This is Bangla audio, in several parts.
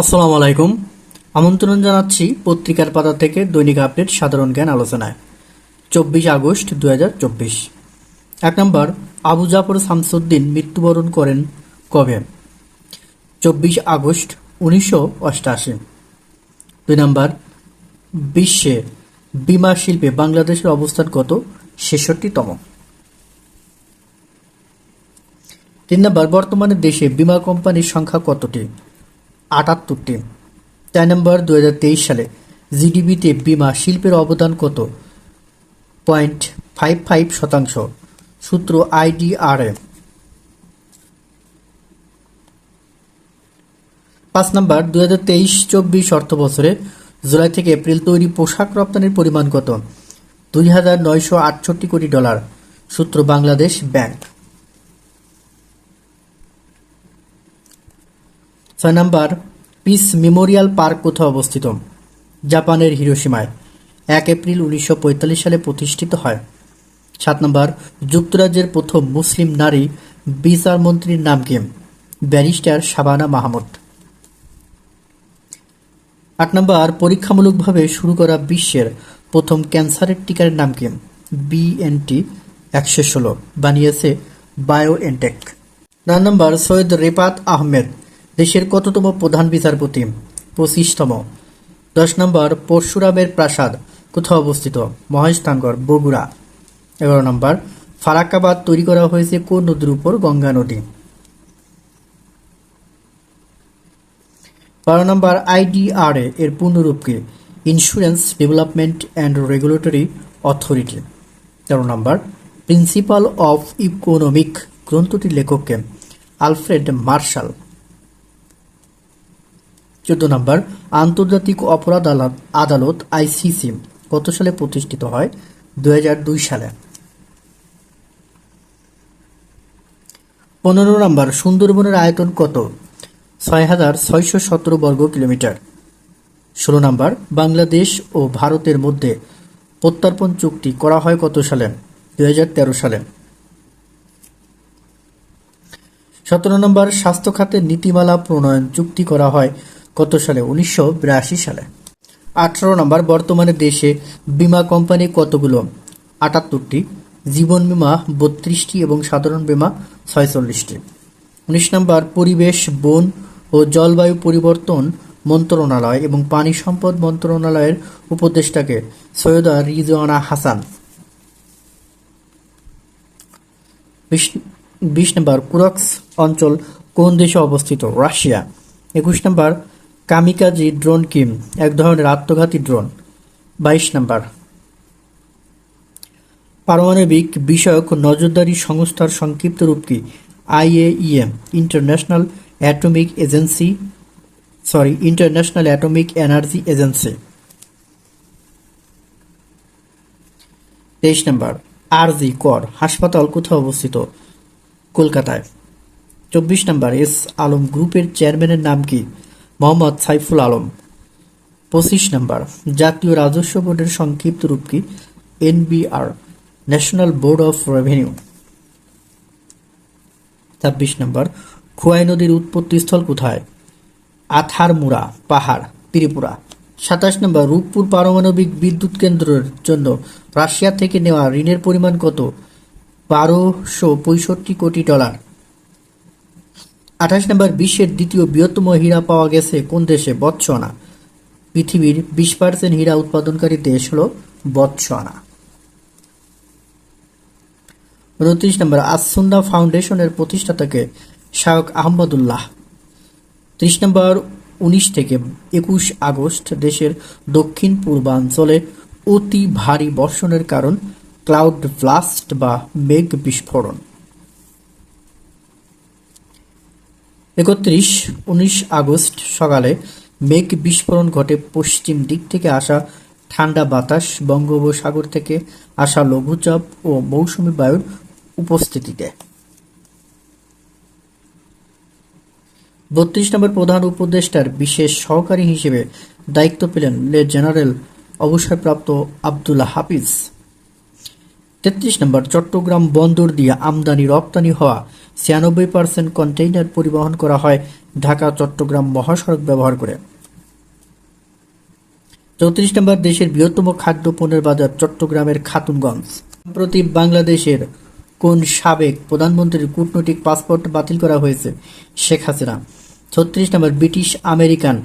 আসসালামু আলাইকুম। আমন্ত্রণ জানাচ্ছি পত্রিকার পাতা থেকে দৈনিক আপডেট সাধারণ জ্ঞান আলোচনায়। চব্বিশ আগস্ট দু এক নম্বর, আবু জাফর শামসুদ্দিন মৃত্যুবরণ করেন কবে? চব্বিশ আগস্ট উনিশশো অষ্টাশি। দুই নম্বর, বিশ্বে বিমা শিল্পে বাংলাদেশের অবস্থান কত ছেষট্টিতম? তিন নম্বর, বর্তমানে দেশে বিমা কোম্পানির সংখ্যা কতটি? আটাত্তরটি চার নম্বর দু হাজার তেইশ সালে জিডিপিতে বিমা শিল্পের অবদান কত? পয়েন্ট ফাইভ ফাইভ শতাংশ। সূত্র আইডিআরএ। পাঁচ নম্বর দু হাজার তেইশ চব্বিশ অর্থ বছরে জুলাই থেকে এপ্রিল তৈরি পোশাক রপ্তানির পরিমাণ কত? দুই হাজার নয়শো আটষট্টি কোটি ডলার। সূত্র বাংলাদেশ ব্যাংক। ছয় নাম্বার, পিস মেমোরিয়াল পার্ক কোথায় অবস্থিত? জাপানের হিরোসীমায় এক এপ্রিল উনিশশো পঁয়তাল্লিশ সালে প্রতিষ্ঠিত হয়। সাত নম্বর, যুক্তরাজ্যের প্রথম মুসলিম নারী বিচার মন্ত্রীর নাম কি? ব্যারিস্টার শাবানা মাহমুদ। আট নম্বর, পরীক্ষামূলকভাবে শুরু করা বিশ্বের প্রথম ক্যান্সারের টিকার নাম কি? বিএনটি একশো ষোলো। বানিয়েছে বায়ো এনটেক। নয় নম্বর, সৈয়দ রেপাত আহমেদ। দেশের কততম প্রধান বিচারপতি? পঁচিশতম। দশ নম্বর, পরশুরামের প্রাসাদ কোথাও অবস্থিত? মহেশতাঙ্গর বগুড়া। এগারো নম্বর, ফারাক্কাবাদ তৈরি করা হয়েছে কোন নদীর উপর? গঙ্গা নদী। বারো নম্বর, আইডিআরএ এর পূর্ণরূপ কি? Insurance development and regulatory authority তেরো নম্বর প্রিন্সিপাল অফ ইকোনমিক গ্রন্থটির লেখককে আলফ্রেড মার্শাল। চোদ্দ নম্বর, আন্তর্জাতিক অপরাধ আদালত আইসিসি কত সালে প্রতিষ্ঠিত হয়? দুই সালে। পনেরো নম্বর, সুন্দরবনের আয়তন কত? ছয় হাজার ছয়শো সতেরো বর্গ কিলোমিটার। ষোলো নম্বর, বাংলাদেশ ও ভারতের মধ্যে প্রত্যর্পণ চুক্তি করা হয় কত সালে? দু হাজার তেরো সালে। সতেরো নম্বর, স্বাস্থ্য খাতের নীতিমালা প্রণয়ন চুক্তি করা হয় কত সালে? উনিশশো বিরাশি সালে। আঠারো নম্বর, বর্তমানে দেশে বিমা কোম্পানি কতগুলো? আটাত্তরটি। জীবন বীমা বত্রিশটি এবং সাধারণ বীমা ছয়চল্লিশটি। উনিশ নম্বর, পরিবেশ, বন ও জলবায়ু পরিবর্তন মন্ত্রণালয় এবং পানি সম্পদ মন্ত্রণালয়ের উপদেষ্টাকে সৈয়দা রিজওয়ানা হাসান। বিশ- বিশ নম্বর, কুরক্স অঞ্চল কোন দেশে অবস্থিত? রাশিয়া। একুশ নম্বর কামিকাজি ড্রোন কিম, এক ধরনের আত্মঘাতী ড্রোন। বাইশ নম্বর। পারমাণবিক বিষয়ক নজরদারি সংস্থার সংক্ষিপ্ত রূপ কি? IAEM international atomic agency sorry international atomic energy agency তেইশ নম্বর, আরজি কর, হাসপাতাল কোথায় অবস্থিত? কলকাতায়। চব্বিশ নম্বর, এস আলম গ্রুপের চেয়ারম্যানের নাম কি? মোহাম্মদ সাইফুল আলম। পঁচিশ নম্বর, জাতীয় রাজস্ব বোর্ডের সংক্ষিপ্ত রূপ কি? NBR national board of revenue ছাব্বিশ নম্বর, খোয়াই নদীর উৎপত্তিস্থল কোথায়? আথারমুড়া পাহাড়, ত্রিপুরা। সাতাশ নম্বর, রূপপুর পারমাণবিক বিদ্যুৎ কেন্দ্রের জন্য রাশিয়া থেকে নেওয়া ঋণের পরিমাণ কত? বারোশো পঁয়ষট্টি কোটি ডলার। আঠাশ নম্বর, বিশ্বের দ্বিতীয় বৃহত্তম হীরা পাওয়া গেছে কোন দেশে? বৎসনা। পৃথিবীর বিশ পার্সেন্ট হীরা উৎপাদনকারী দেশ হল বৎসনা। উনত্রিশ নম্বর, আসুন্না ফাউন্ডেশনের প্রতিষ্ঠাতাকে শায়ক আহমদুল্লাহ। ত্রিশ নম্বর, উনিশ থেকে একুশ আগস্ট দেশের দক্ষিণ পূর্বাঞ্চলে অতি ভারী বর্ষণের কারণ ক্লাউড ব্লাস্ট বা মেঘ বিস্ফোরণ। একত্রিশ, উনিশ আগস্ট সকালে মেঘ বিস্ফোরণ ঘটে পশ্চিম দিক থেকে আসা ঠান্ডা বাতাস বঙ্গোপসাগর থেকে আসা লঘুচাপ ও মৌসুমী বায়ুর উপস্থিতিতে। বত্রিশ নম্বর প্রধান উপদেষ্টার বিশেষ সহকারী হিসেবে দায়িত্ব পেলেন লে জেনারেল অবসরপ্রাপ্ত আবদুল্লাহ হাফিজ। তেত্রিশ নম্বর, চট্টগ্রাম বন্দর দিয়ে আমদানি রপ্তানি হওয়া ছিয়ানব্বই পার্সেন্ট কন্টেইনার পরিবহন করা হয় ঢাকা, চট্টগ্রাম মহাসড়ক ব্যবহার করে। চৌত্রিশ নম্বর, দেশের বৃহত্তম খাদ্য পণ্যের বাজার চট্টগ্রামের খাতুনগঞ্জ। সম্প্রতি বাংলাদেশের কোন সাবেক প্রধানমন্ত্রীর কূটনৈতিক পাসপোর্ট বাতিল করা হয়েছে শেখ হাসিনা। ছত্রিশ number, British American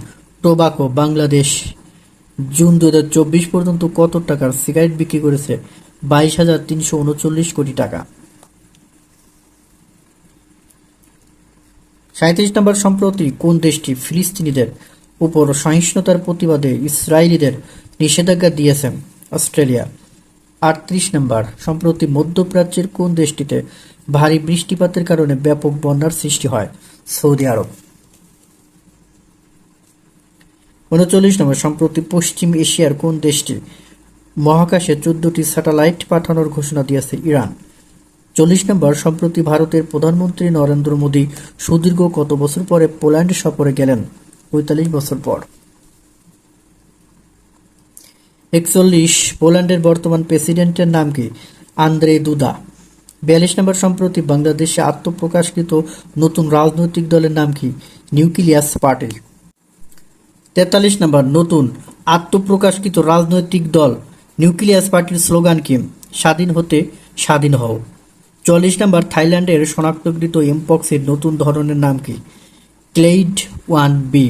tobacco Bangladesh, June দু হাজার চব্বিশ পর্যন্ত কত টাকার সিগারেট বিক্রি করেছে বাইশ হাজার তিনশো উনচল্লিশ কোটি টাকা। সাঁত্রিশ নম্বর সম্প্রতি কোন দেশটি ফিলিস্তিনিদের উপর সহিংসতার প্রতিবাদে ইসরায়েলিদের নিষেধাজ্ঞা দিয়েছে অস্ট্রেলিয়া। আটত্রিশ নম্বর, সম্প্রতি মধ্যপ্রাচ্যের কোন দেশটিতে ভারী বৃষ্টিপাতের কারণে ব্যাপক বন্যার সৃষ্টি হয়? সৌদি আরব। উনচল্লিশ নম্বর, সম্প্রতি পশ্চিম এশিয়ার কোন দেশটি মহাকাশে চোদ্দটি স্যাটেলাইট পাঠানোর ঘোষণা দিয়েছে ইরান। চল্লিশ নম্বর, সম্প্রতি ভারতের প্রধানমন্ত্রী নরেন্দ্র মোদী সুদীর্ঘ কত বছর পরে পোল্যান্ড সফরে গেলেন? পঁয়তাল্লিশ বছর পর। একচল্লিশ, পোল্যান্ডের বর্তমান প্রেসিডেন্টের নাম কি? Andrzej Duda. বিয়াল্লিশ নম্বর, সম্প্রতি বাংলাদেশে আত্মপ্রকাশকৃত নতুন রাজনৈতিক দলের নাম কি? নিউক্লিয়াস পার্টি তেতাল্লিশ নম্বর, নতুন আত্মপ্রকাশকৃত রাজনৈতিক দল নিউক্লিয়াস পার্টির স্লোগান কি? স্বাধীন হতে স্বাধীন হও। চল্লিশ নম্বর, থাইল্যান্ডের শনাক্তকৃত এমপক্সের নতুন ধরনের নাম কি? Clade one B.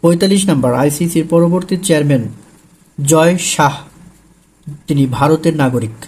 পঁয়তাল্লিশ নম্বর, আইসিসির পরবর্তী চেয়ারম্যান জয় শাহ, তিনি ভারতের নাগরিক।